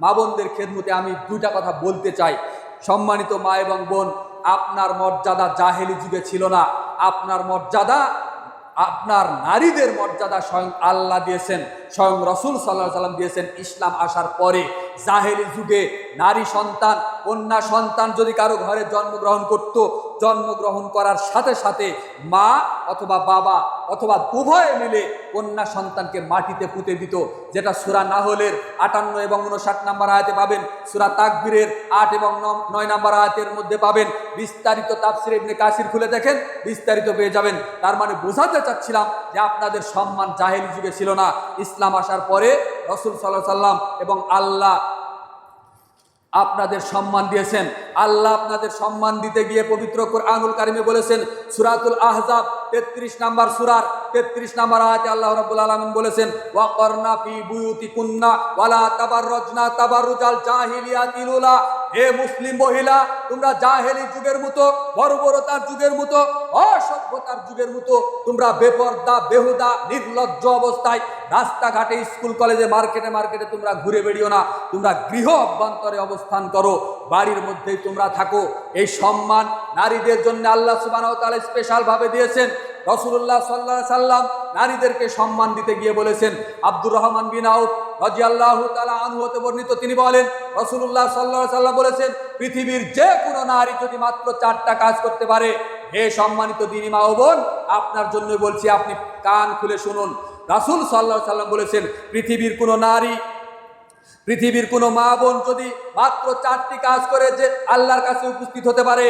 মা বোনদের খেদমতে আমি দুইটা কথা বলতে চাই। সম্মানিত মা এবং বোন, আপনার মর্যাদা জাহেলি যুগে ছিল না। আপনার মর্যাদা, আপনার নারীদের মর্যাদা স্বয়ং আল্লাহ দিয়েছেন, স্বয়ং রসুল সাল্লাহ সাল্লাম দিয়েছেন ইসলাম আসার পরে। জাহেলি যুগে নারী সন্তান, কন্যা সন্তান যদি কারও ঘরে জন্মগ্রহণ করত, জন্মগ্রহণ করার সাথে সাথে মা অথবা বাবা অথবা উভয়ে মিলে কন্যা সন্তানকে মাটিতে পুঁতে দিত, যেটা সুরা নাহলের আটান্ন এবং উনষাট নাম্বার আয়াতে পাবেন, সুরা তাকবীরের আট এবং নয় নাম্বার আয়াতের মধ্যে পাবেন, বিস্তারিত তাফসির ইবনে কাসির খুলে দেখেন, বিস্তারিত পেয়ে যাবেন। তার মানে বোঝাতে চাচ্ছিলাম যে আপনাদের সম্মান জাহেলি যুগে ছিল না। ইসলাম আসার পরে রসুল সাল্লাহ সাল্লাম এবং আল্লাহ আপনাদের সম্মান দিয়েছেন। আল্লাহ আপনাদের সম্মান দিতে গিয়ে পবিত্র কোরআনুল কারিমে বলেছেন, সুরাতুল আহজাব, তেত্রিশ নাম্বার সুরার তেত্রিশ নাম্বার আয়াতে আল্লাহ রাব্বুল আলামিন বলেছেন, ওয়াকরনা ফি বুয়ুতিকুন্না ওয়ালা তাবাররজনা তাবাররুজাল জাহিলিয়াতিল উলা হে মুসলিম মহিলা, তোমরা জাহেলি যুগের মতো, বর্বরতার যুগের মতো অসভ্যতার যুগের মতো তোমরা বেপর্দা, বেহুদা, নির্লজ্জ অবস্থায় রাস্তাঘাটে, স্কুল, কলেজে, মার্কেটে মার্কেটে তোমরা ঘুরে বেরিও না। তোমরা গৃহ অভ্যন্তরে অবস্থান করো, বাড়ির মধ্যেই তোমরা থাকো। এই সম্মান নারীদের জন্য আল্লাহ সুবাহ তাহলে স্পেশাল ভাবে দিয়েছেন। রসুল্লাহ সাল্লাহ সাল্লাম নারীদেরকে সম্মান দিতে গিয়ে বলেছেন, আব্দুর রহমান বিন আউফ রাজি আল্লাহ তালা আনহু হতে বর্ণিত, তিনি বলেন রসুল্লাহ সাল্লাহ সাল্লাম বলেছেন, পৃথিবীর যে কোনো নারী যদি মাত্র চারটা কাজ করতে পারে হে সম্মানিত দিনী মা বোন, আপনার জন্য বলছি, আপনি কান খুলে শুনুন। রাসুল সাল্লাহ সাল্লাম বলেছেন, পৃথিবীর কোনো নারী, পৃথিবীর কোনো মা বোন যদি মাত্র চারটি কাজ করে যে আল্লাহর কাছে উপস্থিত হতে পারে,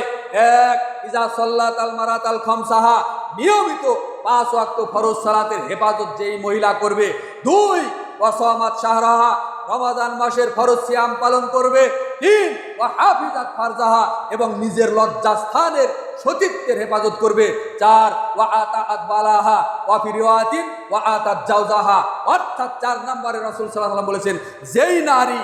এক, ইজা সল্লাত আল মারাত আল খমসাহা, নিয়মিত পাঁচ ওয়াক্ত ফরজ সালাতের হেফাজত যেই মহিলা করবে, দুই, ওয়াসামাত শাহরাহা, রমাদান মাসের ফরজ সিয়াম পালন করবে, তিন ও হাফিজাত ফারজাহা, এবং নিজের লজ্জাস্থানের সতীত্বের হেফাজত করবে। চার, ওয়া আতাত জাওজাহা। অর্থাৎ চার নম্বরে রাসূল সাল্লাল্লাহু বলেছেন, যেই নারী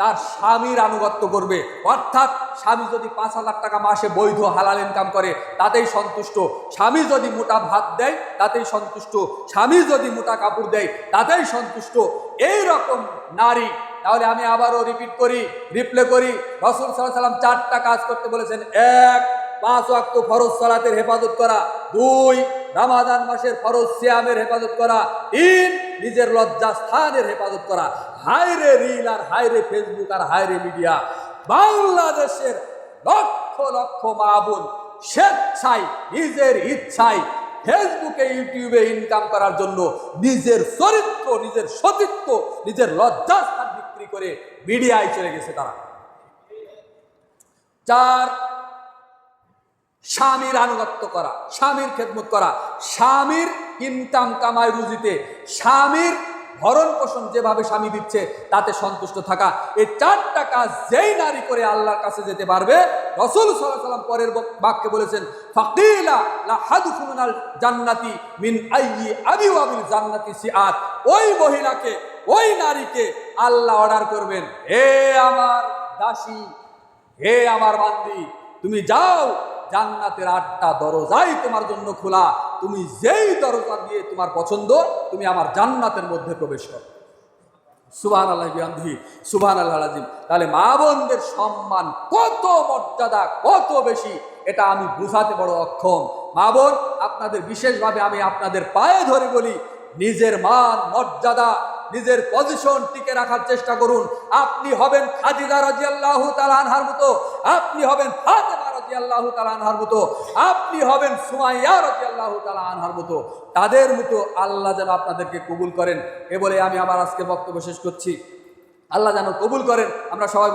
তার স্বামীর আনুগত্য করবে, অর্থাৎ স্বামী যদি পাঁচ হাজার টাকা মাসে বৈধ হালাল ইনকাম করে, তাতেই সন্তুষ্ট। স্বামী যদি মোটা ভাত দেয়, তাতেই সন্তুষ্ট। স্বামী যদি মোটা কাপড় দেয়, তাতেই সন্তুষ্ট। এই রকম নারী, তাহলে আমি আবারও রিপিট করি রিপ্লে করি। রসুল সাল্লাহ সাল্লাম চারটা কাজ করতে বলেছেন। এক পাঁচ ওয়াক্ত ফরজ সালাতের হেফাজত করা। দুই, রামাদান মাসের ফরজ সিয়ামের হেফাজত করা। তিন, নিজের লজ্জা স্থানের হেফাজত করা। হাইরে রিল আর হাইরে ফেসবুক আর হাইরে মিডিয়া। বাংলাদেশের লক্ষ লক্ষ মা বোন স্বেচ্ছায়, নিজের ইচ্ছায় ফেসবুকে, ইউটিউবে ইনকাম করার জন্য নিজের চরিত্র, নিজের সতীত্ব, নিজের লজ্জাস্থান বিক্রি করে মিডিয়ায় চলে গেছে তারা। চার স্বামীর আনুগত্য করা, স্বামীর খেদমত করা, স্বামীর ইনকাম কামাই রুজিতে, স্বামীর ভরণ পোষণ যেভাবে স্বামী দিচ্ছে, তাতে সন্তুষ্ট থাকা। এই চারটা কাজ যেই নারী করে আল্লাহর কাছে যেতে পারবে, রসুল সাল্লাম পরের বাক্যে বলেছেন, ফাকিলা জান্নাতি মিন আবিওয়াবিল জান্নাতি সিআত। ওই মহিলাকে, ওই নারীকে আল্লাহ অর্ডার করবেন, হে আমার দাসী, হে আমার বান্দি তুমি যাও, জান্নাতের আটটা দরজাই তোমার জন্য খোলা। তুমি যেই দরজা দিয়ে তোমার পছন্দ, তুমি আমার জান্নাতের মধ্যে প্রবেশ করো। সুবাহ আল্লাহ বিহামদিহি সুবাহ আল্লাহ তাহলে মা বোনদের সম্মান কত মর্যাদা, কত বেশি, এটা আমি বুঝাতে বড় অক্ষম। মা বোন, আপনাদের বিশেষভাবে আমি আপনাদের পায়ে ধরে বলি, নিজের মান, মর্যাদা নিজের পজিশন টিকে রাখার চেষ্টা করুন। আপনি হবেন খাদিজা রাজি আল্লাহ আনহার মতো, আপনি হবেন আল্লাহ আজকে বক্তব্য শেষ করছি। আল্লাহ যেন কবুল করেন। আমরা সবাই